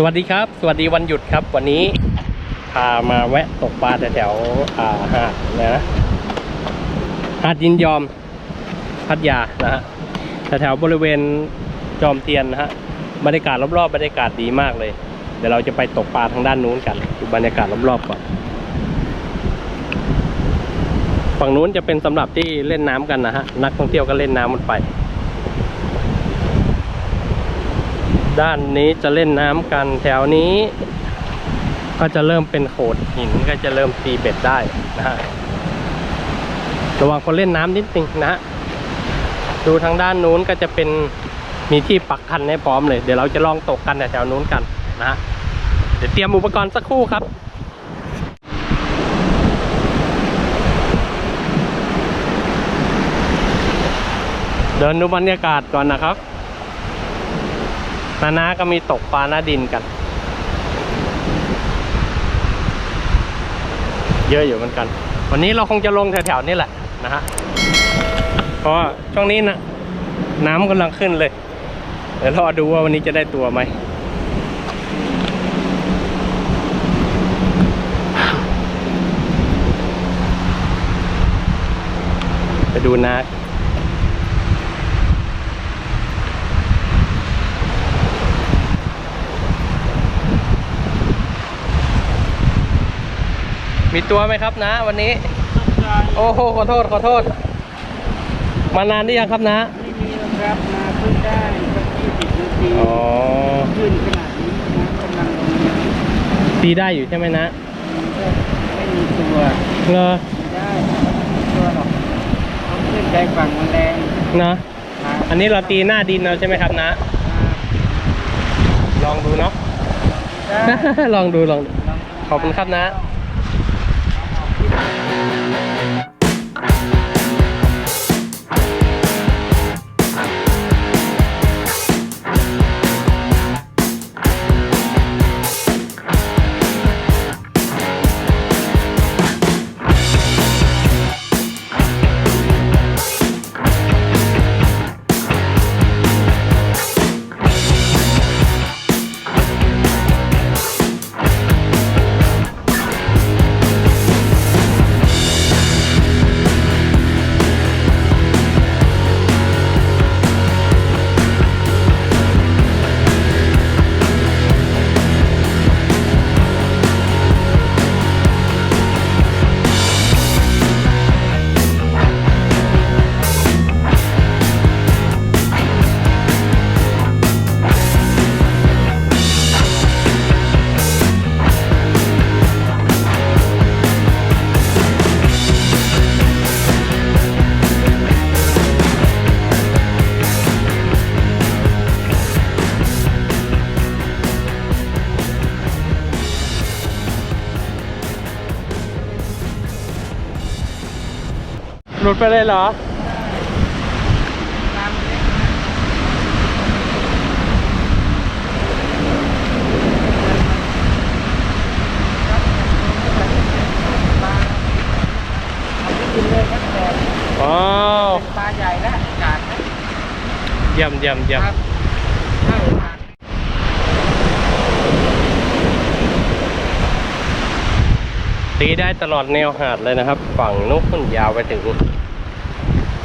สวัสดีครับ สวัสดีวันหยุดครับ วันนี้พามาแวะตกปลาแถวๆอ่าหาดนะหาดยินยอมพัทยานะฮะแถวๆบริเวณจอมเทียนนะฮะบรรยากาศรอบๆบรรยากาศดีมากเลย เดี๋ยวเราจะไปตกปลาทางด้านนู้นกันดูบรรยากาศรอบๆก่อนฝั่งนู้นจะเป็นสำหรับที่เล่นน้ำกันนะฮะนักท่องเที่ยวก็เล่นน้ำมันไป ด้านนี้จะเล่นน้ำกันแถวนี้ ก็จะเริ่มเป็นโขดหินก็จะเริ่มตีเบ็ดได้นะฮะระวังคนเล่นน้ำนิดนึงนะฮะดูทางด้านนู้นก็จะเป็นมีที่ปักคันให้พร้อมเลย เดี๋ยวเราจะลองตกกันแถวนู้นกันนะฮะเดี๋ยวเตรียมอุปกรณ์สักครู่ครับเดินดูบรรยากาศก่อนนะครับ นานาก็มีตกปลาหน้าดินกัน เยอะอยู่เหมือนกัน วันนี้เราคงจะลงแถวๆนี้แหละนะฮะเพราะช่วงนี้นะน้ำกำลังขึ้นเลย เดี๋ยวรอดูว่าวันนี้จะได้ตัวไหมไปดูนา มีตัวไหมครับนะวันนี้ โอ้โหขอโทษขอโทษ มานานหรือยังครับนะไม่มีแล้วครับมาเพิ่งได้สักยี่สิบนาทีอ๋อขึ้นขนาดนี้น้ำกำลังลงตีได้อยู่ใช่ไหมนะไม่มีตัวเงอไม่ได้ไม่มีตัวหรอกเขาขึ้นใจฝั่งมันแรงเนาะมาอันนี้เราตีหน้าดินเราใช่ไหมครับนะ ลองดูเนาะได้ลองดูลองดูขอบคุณครับนะ หลุดไปเลยเหรอน้ำเล็กมาเอาไปกินเลยครับแต่อ๋อเป็นปลาใหญ่แล้วกาดนะ เยี่ยมเยี่ยมเยี่ยม ครับใช่ครับ ตีได้ตลอดแนวหาดเลยนะครับ ฝั่งนู้นยาวไปถึง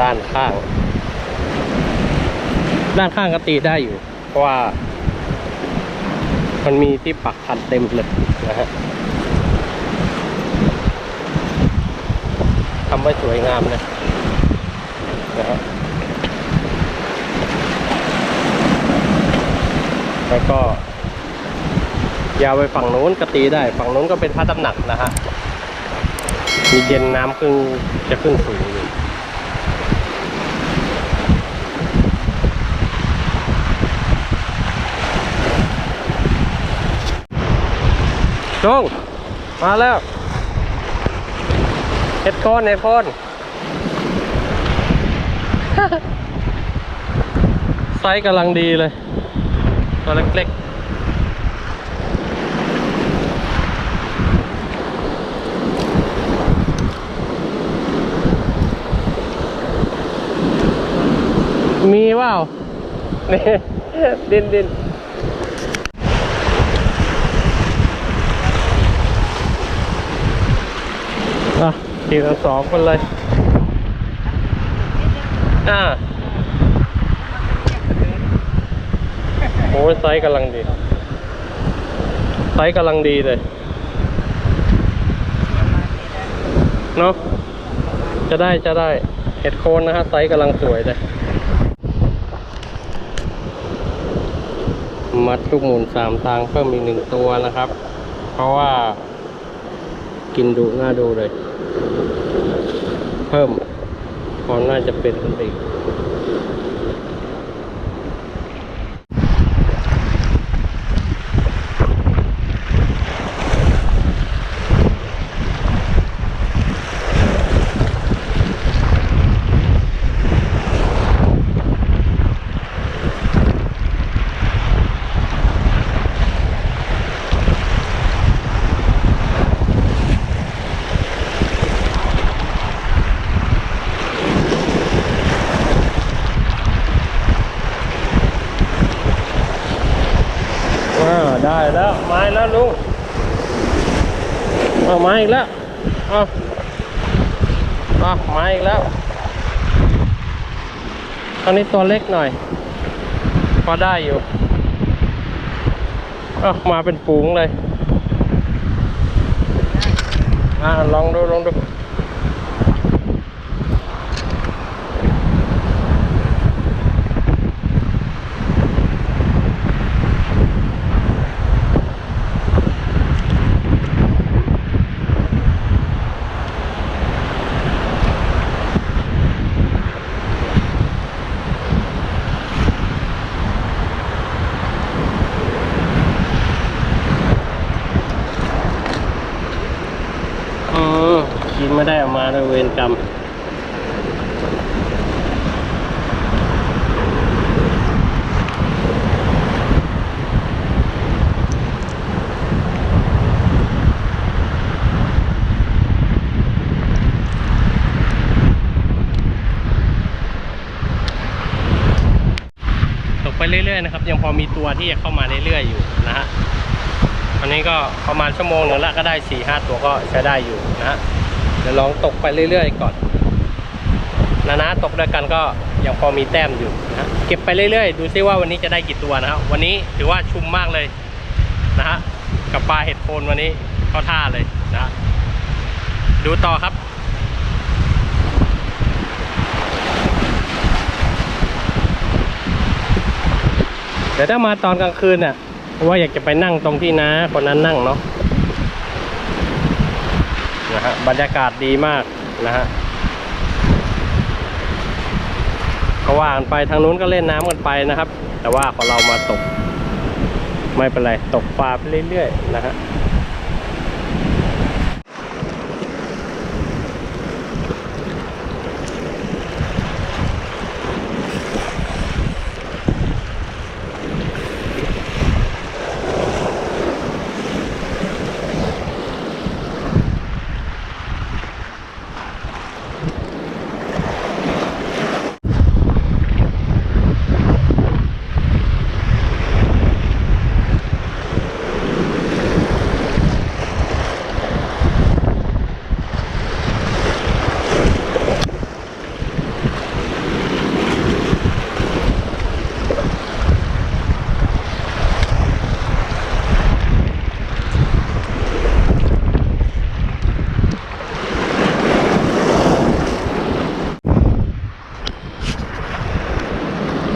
ด้านข้าง ด้านข้างก็ตีได้อยู่ เพราะว่า มันมีที่ปักคันเต็มเลยนะฮะทำไว้สวยงามเลยนะฮะแล้วก็ ยาวไปฝั่งนู้นก็ตีได้ ฝั่งนู้นก็เป็นพระตำหนักนะฮะ มีเย็นน้ำขึ้นจะขึ้นสูงอยู่จงมาแล้วเฮ็ดโคนเฮ็ดโคนไซส์กำลังดีเลย ตัวเล็กๆ มีเปล่าเนี่ยดินด่นอะทีละสองคนเลย อ่าโอ้ไซส์กำลังดี ไซส์กำลังดีเลยเนาะจะได้จะได้เห็ดโคนนะฮะไซส์กำลังสวยเลย มัดลูกหมุนสามทางเพิ่มอีกหนึ่งตัวนะครับ เพราะว่า กินดุน่าดูเลย เพิ่มพอน่าจะเป็นขึ้นไปอีก อ่าได้แล้วม้แล้วลุงเอาม้อีกแล้วเอาเอาม้อีกแล้วตอนนี้ตัวเล็กหน่อยพอได้อยู่เอามาเป็นฝูงเลยอ่าลองดูลองดู อืมกินไม่ได้เออกมาด้วยเวร กรรม ตกไปเรื่อยๆนะครับ ยังพอมีตัวที่จะเข้ามาเรื่อยๆอยู่นะฮะอันนี้ก็ประมาณชั่วโมงหนึ่งละก็ได้สี่ห้าตัวก็ใช้ได้อยู่นะฮะ ดี๋ยวลองตกไปเรื่อยๆก่อนนะนะตกด้วยกันก็ยังพอมีแต้มอยู่นะเก็บไปเรื่อยๆ ดูซิว่าวันนี้จะได้กี่ตัวนะครับวันนี้ถือว่าชุมมากเลยนะฮะกับปลาเห็ดโคนวันนี้เข้าท่าเลยนะดูต่อครับเดี๋ยวถ้ามาตอนกลางคืนเนี่ยว่าอยากจะไปนั่งตรงที่น้าคนนั้นนั่งเนาะ นะฮะบรรยากาศดีมากนะฮะก็ว่ากันไปทางนู้นก็เล่นน้ำกันไปนะครับ แต่ว่าของเรามาตก ไม่เป็นไร ตกปลาไปเรื่อยๆนะฮะ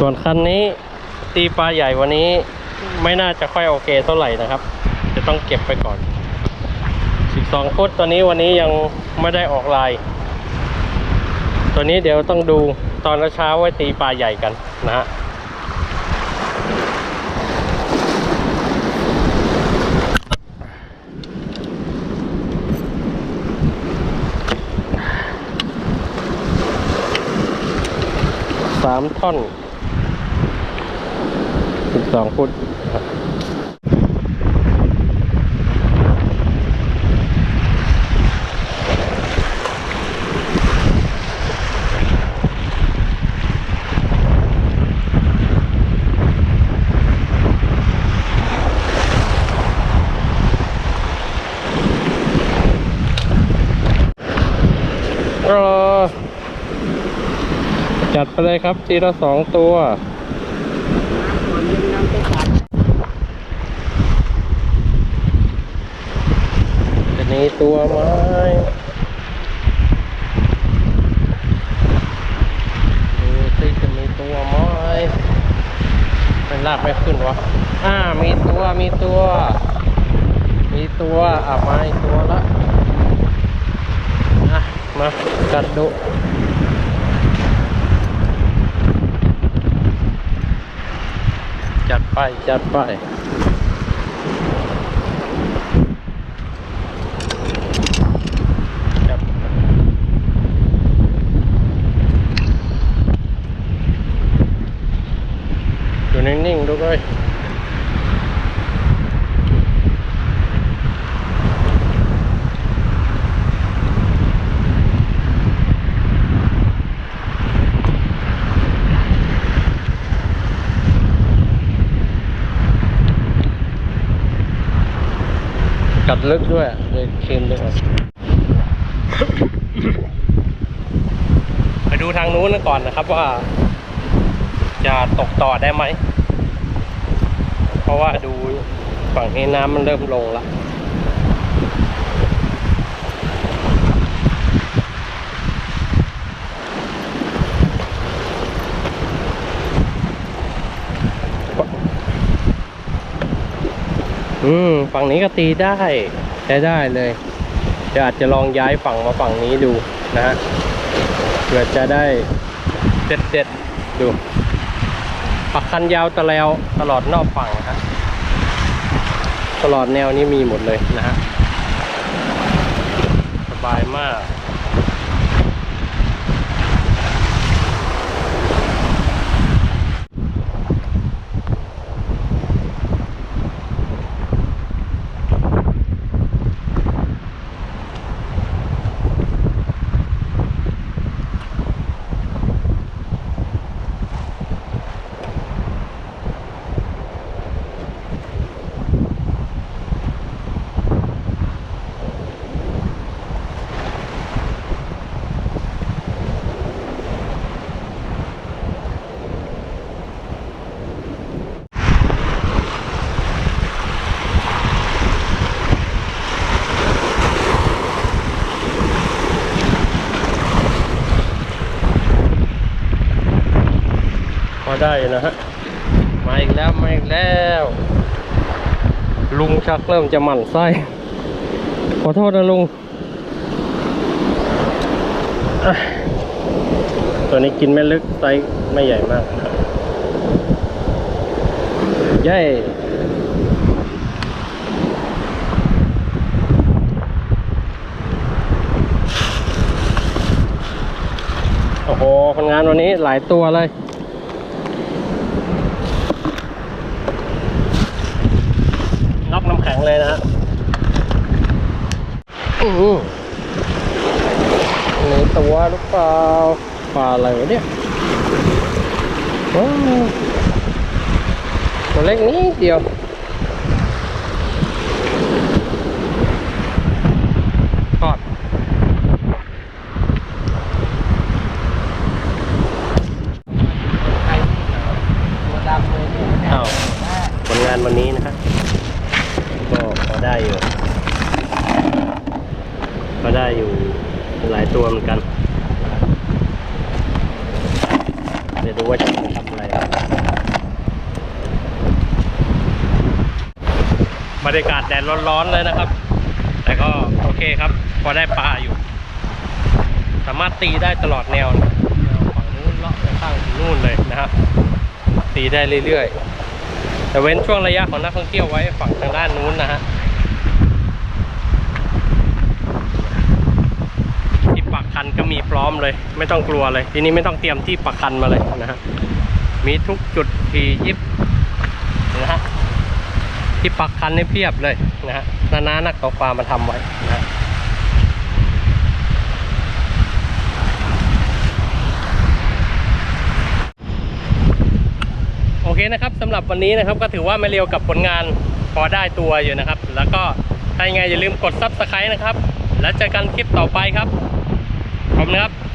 ส่วนคันนี้ตีปลาใหญ่วันนี้ไม่น่าจะค่อยโอเคเท่าไหร่นะครับ จะต้องเก็บไปก่อน 12ฟุตตัวนี้วันนี้ยังไม่ได้ออกลาย ตัวนี้เดี๋ยวต้องดูตอนเช้าไว้ตีปลาใหญ่กันนะฮะสามท่อน 12 ฟุตครับจัดไปเลยครับ ทีละสองตัว วนยังนำไปตัดจะมีตัวไหม้ดูสิจะมีตัวไหม้มันลากไม่ขึ้นวะ อ่า มีตัว มีตัว มีตัว อะมาอีกตัวละ อะ มา กัดดู จัด ไป จัดไป อยู่นิ่งๆดูเลย กัดลึกด้วยเลยเค็มด้วยไปดูทางนู้นก่อนนะครับว่า จะตกต่อได้ไหม เพราะว่าดูฝั่งนี้น้ำมันเริ่มลงแล้ว อืมฝั่งนี้ก็ตีได้ใช้ได้เลยเดี๋ยวอาจจะลองย้ายฝั่งมาฝั่งนี้ดูนะฮะเพื่อจะได้เด็ดเด็ดๆดูปักคันยาวตะแล้วตลอดนอกฝั่งนะฮะตลอดแนวนี้มีหมดเลยนะฮะสบายมาก ได้นะฮะมาอีกแล้วมาอีกแล้ว ลุงชักเริ่มจะหมั่นไส้ ขอโทษนะลุง ตัวนี้กินไม่ลึกไซส์ไม่ใหญ่มากครับเย้โอ้โหผลงานวันนี้หลายตัวเลย น็อกน้ำแข็งเลยนะฮะอื้อหือมี ตัวหรือเปล่าปลาอะไรวะเนี่ยว้าวตัวเล็กนิดเดียวทอดไข่ตัวดำเลยเนี่ยอ้าวผลงานวันนี้นะครับก็พอได้อยู่พอได้อยู่ หลายตัวเหมือนกันเดี๋ยวดูว่าจะทำอะไรบรรยากาศแดดร้อนๆเลยนะครับ แต่ก็โอเคครับ พอได้ปลาอยู่ สามารถตีได้ตลอดแนวนะแนวฝั่งนู้นเลาะไปข้างถึงนู่นเลยนะครับ ตีได้เรื่อยๆ แต่เว้นช่วงระยะของนักท่องเที่ยวไว้ฝั่งทางด้านนู้นนะฮะ ที่ปักคันก็มีพร้ อมเลย ไม่ต้องกลัวเลย ทีนี้ไม่ต้องเตรียมที่ปักคันมาเลยนะฮะมีทุกจุดที่ยิบนะฮะที่ปักคันนี่เพียบเลยนะฮะนานานักตกปลามาทำไว้นะฮะโอเคนะครับสำหรับวันนี้นะครับก็ถือว่าไม่เร็วกับผลงานพอได้ตัวอยู่นะครับ แล้วก็ถ้ายังไงอย่าลืมกด subscribe นะครับ แล้วเจอกันคลิปต่อไปครับ ขอบคุณครับ